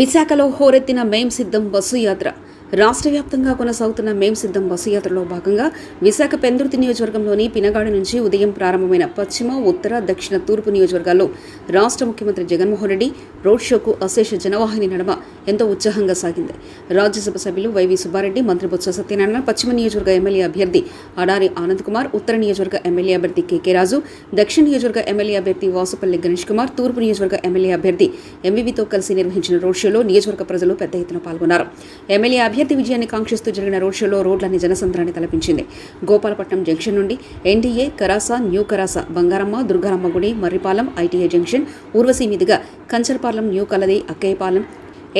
విశాఖలో హోరెత్తిన మేం సిద్ధం బస్సు యాత్ర. రాష్ట్ర వ్యాప్తంగా కొనసాగుతున్న మేం సిద్ధం బస్సు యాత్రలో భాగంగా విశాఖ పెందుర్తి నియోజకవర్గంలోని పినగాడ నుంచి ఉదయం ప్రారంభమైన పశ్చిమ ఉత్తర దక్షిణ తూర్పు నియోజకవర్గాల్లో రాష్ట్ర ముఖ్యమంత్రి జగన్మోహన్ రెడ్డి రోడ్ షోకు అశేష జనవాహిని నడమ ఎంతో ఉత్సాహంగా సాగింది. రాజ్యసభ సభ్యులు వైవి సుబ్బారెడ్డి మంత్రి బొత్స సత్యనారాయణ పశ్చిమ నియోజకవర్గ ఎమ్మెల్యే అభ్యర్థి అడారి ఆనంద్ కుమార్ ఉత్తర నియోజకవర్గ ఎమ్మెల్యే అభ్యర్థి కేకే రాజు దక్షిణ నియోజకవర్గ ఎమ్మెల్యే అభ్యర్థి వాసుపల్లి గణేష్ కుమార్ తూర్పు నియోజకవర్గ ఎమ్మెల్యే అభ్యర్థి ఎంవివితో కలిసి నిర్వహించిన రోడ్ షోలో నియోజకవర్గ ప్రజలు పెద్ద ఎత్తున పాల్గొన్నారు. ఎమ్మెల్యే అభ్యర్థి విజయాన్ని కాంక్షిస్తూ జరిగిన రోడ్ షోలో రోడ్లని జనసంద్రాన్ని తలపించింది. గోపాలపట్నం జంక్షన్ నుండి ఎన్డీఏ కరాస న్యూ కరాస బంగారమ్మ దుర్గారమ్మ గుడి మర్రిపాలెం ఐటీఐ జంక్షన్ ఊర్వశి మీదుగా కంచర్పాలెం న్యూ కలది Akkayyapalem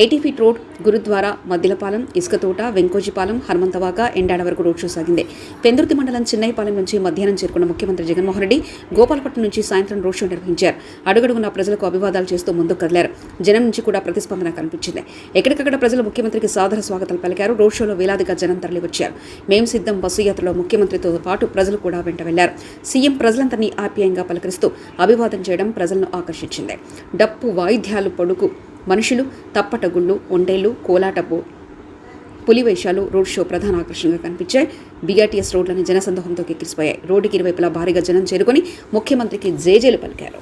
eighty feet road Gurudwara Maddilapalem Isukathota Venkojipalem Hanumanthavaka Endada వరకు రోడ్ షో సాగింది. పెందుర్తి మండలం చిన్నైపాలెం నుంచి మధ్యాహ్నం చేరుకున్న ముఖ్యమంత్రి జగన్మోహన్ రెడ్డి గోపాలపట్నం నుంచి సాయంత్రం రోడ్ షో నిర్వహించారు. అడుగడుగున ప్రజలకు అభివాదాలు చేస్తూ ముందుకు కదిలారు. జనం నుంచి కూడా ప్రతిస్పందన కనిపించింది. ఎక్కడికక్కడ ప్రజలు ముఖ్యమంత్రికి సాదర స్వాగతాలు పలికారు. రోడ్ షోలో వేలాదిగా జనం తరలివచ్చారు. మేం సిద్ధం బస్సు యాత్రలో ముఖ్యమంత్రితో పాటు ప్రజలు కూడా వెంట వెళ్ళారు. సీఎం ప్రజలందరినీ ఆప్యాయంగా పలకరిస్తూ అభివాదం చేయడం ప్రజలను ఆకర్షించింది. డప్పు వాయిద్యాలు పడుకు మనుషులు తప్పటగుళ్ళు ఒండేళ్ళు కోలాటపు పులివేషాలు రోడ్ షో ప్రధాన ఆకర్షణగా కనిపించాయి. బీఆర్టీఎస్ రోడ్లని జనసందోహంతో కెక్కిరిసిపోయాయి. రోడ్డుకి ఇరువైపులా భారీగా జనం చేరుకొని ముఖ్యమంత్రికి జేజేలు పలికారు.